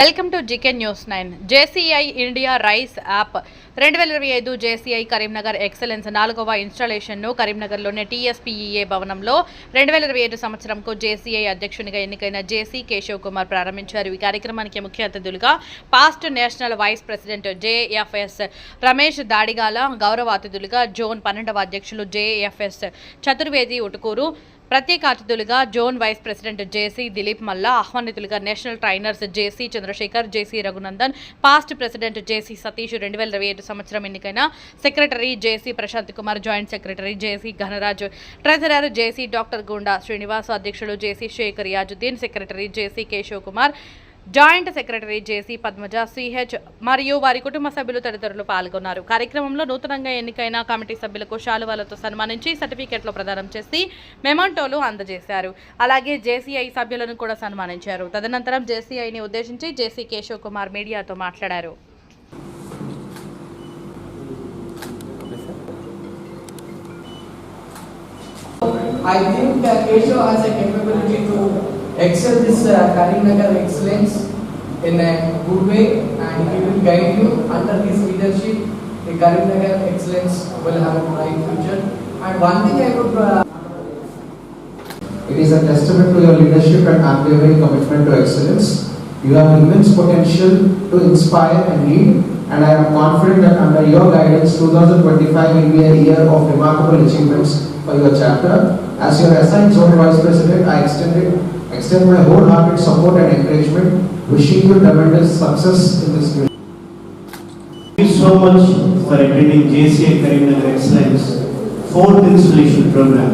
Welcome to GK news nine. JCI India rise app. రెండు వేల ఇరవై ఐదు జేసీఐ కరీంనగర్ ఎక్సలెన్స్ నాలుగవ ఇన్స్టాలేషన్ను కరీంనగర్లోని టీఎస్పీఈఏ భవనంలో రెండు వేల ఇరవై ఐదు సంవత్సరంకు జేసీఐ అధ్యక్షునిగా ఎన్నికైన జేసీ కేశవ్ కుమార్ ప్రారంభించారు. ఈ కార్యక్రమానికి ముఖ్య అతిథులుగా past national vice president JFS Ramesh Dadigala గౌరవ అతిథులుగా జోన్ పన్నెండవ అధ్యక్షులు జేఎఫ్ఎస్ చతుర్వేది ఉటుకూరు ప్రత్యేక అతిథులుగా zone vice president JC Dileep Malla ఆహ్వానితులుగా national trainers JC Chandrashekar JC Raghunandan past president JC Satish రెండు వేల ఇరవై ఏడు సంవత్సరం ఎన్నికైన secretary JC Prashanth Kumar joint secretary JC Ganaraj treasurer JC doctor Gunda Srinivas అధ్యక్షులు JC Sheikh Riazuddin secretary JC Keshav Kumar joint secretary JC Padmaja CH మరియు వారి కుటుంబ సభ్యులు తదితరులు పాల్గొన్నారు. కార్యక్రమంలో నూతనంగా ఎన్నికైన కమిటీ సభ్యులకు శాలువాలతో సన్మానించి సర్టిఫికెట్లు ప్రదానం చేసి మెమాంటోలు అందజేశారు. అలాగే జేసీఐ సభ్యులను కూడా సన్మానించారు. తదనంతరం జేసీఐని ఉద్దేశించి జేసీ కేశవ్ కుమార్ మీడియాతో మాట్లాడారు. I think that Keshav has a capability excel this uh, Karimnagar excellence in a good way and he will guide you under his leadership. The Karimnagar excellence will have a bright future. And one thing I would uh, It is a testament to your leadership and unwavering commitment to excellence. You have immense potential to inspire and lead, and I am confident that under your guidance, 2025 will be a year of remarkable achievements for your chapter. As your assigned zone vice president, I extended, extend my wholehearted support and encouragement, wishing you tremendous success in this new Thank you so much for attending JCA Karimnagar Excellence fourth installation program.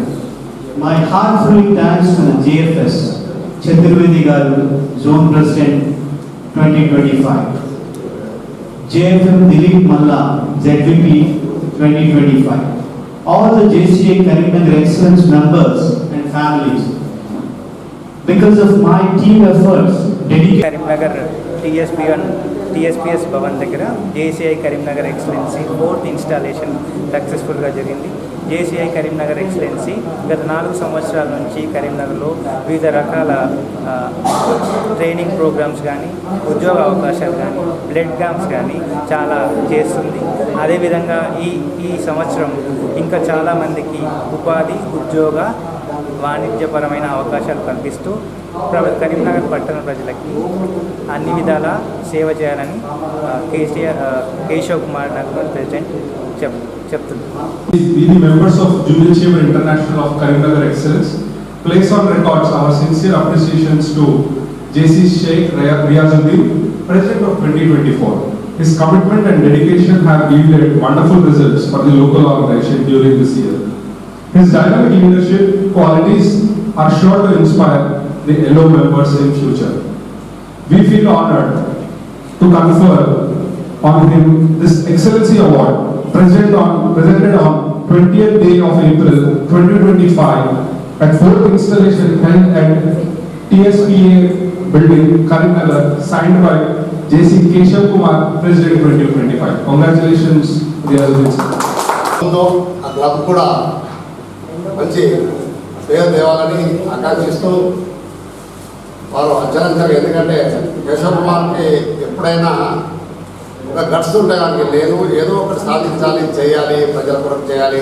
My heartfelt thanks to the JFS, Chaturvedi Garu, Zone President 2025. JFM Dilip Malla, ZVP 2025. All the JCA Karimnagar Excellence members and families. Because of my team efforts, dedication. Karimnagar TSPN TSPS Bhavan దగ్గర JCI Karimnagar excellency fourth installation సక్సెస్ఫుల్గా జరిగింది JCI Karimnagar excellency గత నాలుగు సంవత్సరాల నుంచి కరీంనగర్లో వివిధ రకాల ట్రైనింగ్ ప్రోగ్రామ్స్ కానీ ఉద్యోగ అవకాశాలు కానీ బ్లడ్ క్యాంప్స్ కానీ చాలా చేస్తుంది అదేవిధంగా ఈ ఈ సంవత్సరం ఇంకా చాలామందికి ఉపాధి ఉద్యోగ వాణిజ్యపరమైన అవకాశాలు కల్పిస్తూ కరీంనగర్ పట్టణ ప్రజలకి అన్ని విధాల సేవ చేయాలని కేసీఆర్ కేశవ్ కుమార్ నగర్ ప్రెసిడెంట్ చెప్ చెప్తున్నారు JC Sheikh Riazuddin president of twenty twenty four his commitment and dedication have wonderful results for the local organization during year His dynamic leadership qualities are sure to inspire the LO members in future. We feel honored to confer on him this Excellency Award presented on, presented on 20th day of April 2025 at fourth installation held at TSPA building Karimnagar, signed by JC Keshav Kumar, President 2025. Congratulations, dear other and మంచి పేరు తేవాలని ఆకాంక్షిస్తూ వారు అత్యనంతరం ఎందుకంటే కేశవ్ కుమార్కి ఎప్పుడైనా ఒక guts ఉంటాయి వానికి నేను ఏదో ఒకటి సాధించాలి చేయాలి ప్రజల కొరకు చేయాలి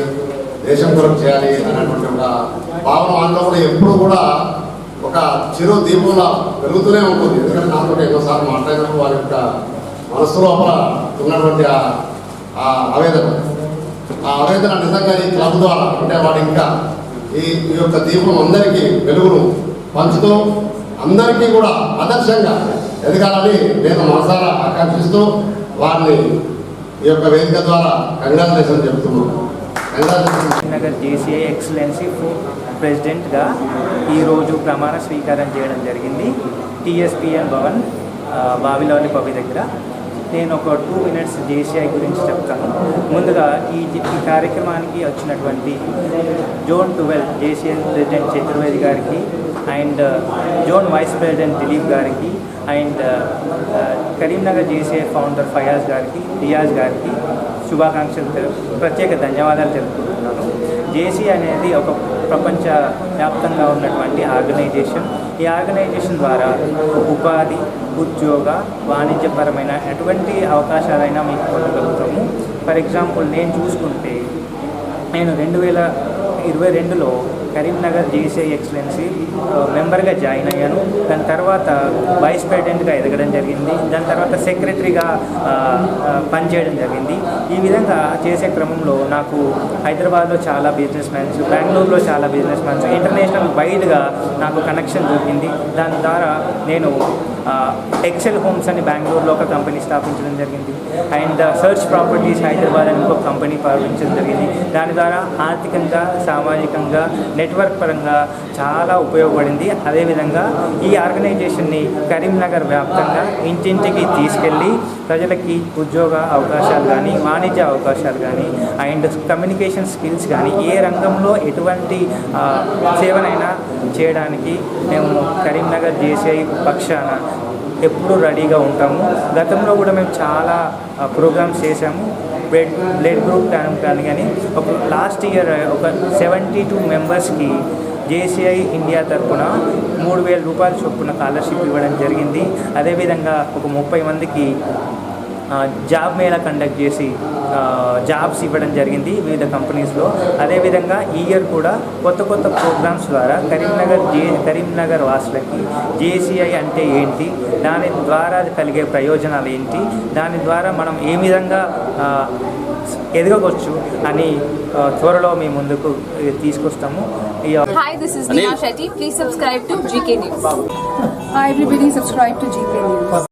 దేశం కొరకు చేయాలి అనేటువంటి ఒక భావన అందులో కూడా ఎప్పుడు కూడా ఒక చిరు దీపంలా పెరుగుతూనే ఉంటుంది. ఎందుకంటే నాతో ఎన్నోసార్లు మాట్లాడినప్పుడు వారి యొక్క మనస్సు లోపల ఉన్నటువంటి ఆ- ఆ ఆవేదన. ఆ ఆవేదన నిజంగా ఈ క్లబ్ ద్వారా అంటే వాడు ఇంకా ఈ ఈ యొక్క దీపం అందరికీ వెలుగును పంచుతూ అందరికీ కూడా ఆదర్శంగా ఎదగాలని నేను మనసారా ఆకాంక్షిస్తూ వారిని ఈ యొక్క వేదిక ద్వారా కంగ్రాచులేషన్ చెప్తున్నాను. నగర్ జేసీఐ ఎక్సలెన్సీ ప్రెసిడెంట్గా ఈరోజు ప్రమాణ స్వీకారం చేయడం జరిగింది. టీఎస్పిఎన్ భవన్ బావిలోని పవి దగ్గర. నేను ఒక టూ మినిట్స్ జేసీఐ గురించి చెప్తాను. ముందుగా ఈ జి- ఈ కార్యక్రమానికి వచ్చినటువంటి zone twelve JCI president Chaturvedi గారికి and zone vice president Dileep గారికి and Karimnagar JCI founder Fayaz గారికి రియాజ్ గారికి శుభాకాంక్షలు తెలు- ప్రత్యేక ధన్యవాదాలు తెలుపుకుంటున్నాను. జేసీ అనేది ఒక ప్రపంచ వ్యాప్తంగా ఉన్నటువంటి ఆర్గనైజేషన్. ఈ ఆర్గనైజేషన్ ద్వారా ఉపాధి ఉద్యోగ వాణిజ్యపరమైన ఎటువంటి అవకాశాలైనా మీకు పొందగలుగుతాము. ఫర్ ఎగ్జాంపుల్ నేను చూసుకుంటే నేను రెండు వేల ఇరవై రెండులో కరీంనగర్ జేసీఐ ఎక్సలెన్సీ మెంబర్గా జాయిన్ అయ్యాను. దాని తర్వాత వైస్ ప్రెసిడెంట్గా ఎదగడం జరిగింది. దాని తర్వాత సెక్రటరీగా పనిచేయడం జరిగింది. ఈ విధంగా చేసే క్రమంలో నాకు హైదరాబాద్లో చాలా బిజినెస్ మ్యాన్స్ బెంగళూరులో చాలా బిజినెస్ మ్యాన్స్ ఇంటర్నేషనల్ వైడ్గా నాకు కనెక్షన్ దొరికింది. దాని ద్వారా నేను ఎక్సెల్ హోమ్స్ అని బెంగళూరులో ఒక కంపెనీ స్థాపించడం జరిగింది. అండ్ సర్చ్ ప్రాపర్టీస్ హైదరాబాద్ అని ఒక కంపెనీ ప్రారంభించడం జరిగింది. దాని ద్వారా ఆర్థికంగా సామాజికంగా నెట్వర్క్ పరంగా చాలా ఉపయోగపడింది. అదేవిధంగా ఈ ఆర్గనైజేషన్ని కరీంనగర్ వ్యాప్తంగా ఇంటింటికి తీసుకెళ్ళి ప్రజలకి ఉద్యోగ అవకాశాలు కానీ వాణిజ్య అవకాశాలు కానీ అండ్ కమ్యూనికేషన్ స్కిల్స్ కానీ ఏ రంగంలో ఎటువంటి సేవనైనా చేయడానికి మేము కరీంనగర్ జేసీఐ పక్షాన ఎప్పుడూ రెడీగా ఉంటాము. గతంలో కూడా మేము చాలా ప్రోగ్రామ్స్ చేసాము బ్లడ్ బ్లడ్ గ్రూప్ కానీ కానీ కానీ ఒక లాస్ట్ ఇయర్ ఒక సెవెంటీ టూ మెంబర్స్కి జేసీఐ ఇండియా తరఫున మూడు వేల రూపాయల చొప్పున స్కాలర్షిప్ ఇవ్వడం జరిగింది. అదేవిధంగా ఒక ముప్పై మందికి జాబ్ మేళా కండక్ట్ చేసి జాబ్స్ ఇవ్వడం జరిగింది వివిధ కంపెనీస్లో అదేవిధంగా ఈ ఇయర్ కూడా కొత్త కొత్త ప్రోగ్రామ్స్ ద్వారా కరీంనగర్ జే కరీంనగర్ వాసులకి జేసీఐ అంటే ఏంటి దాని ద్వారా కలిగే ప్రయోజనాలు ఏంటి దాని ద్వారా మనం ఏ విధంగా ఎదగవచ్చు అని త్వరలో మీ ముందుకు తీసుకొస్తాము.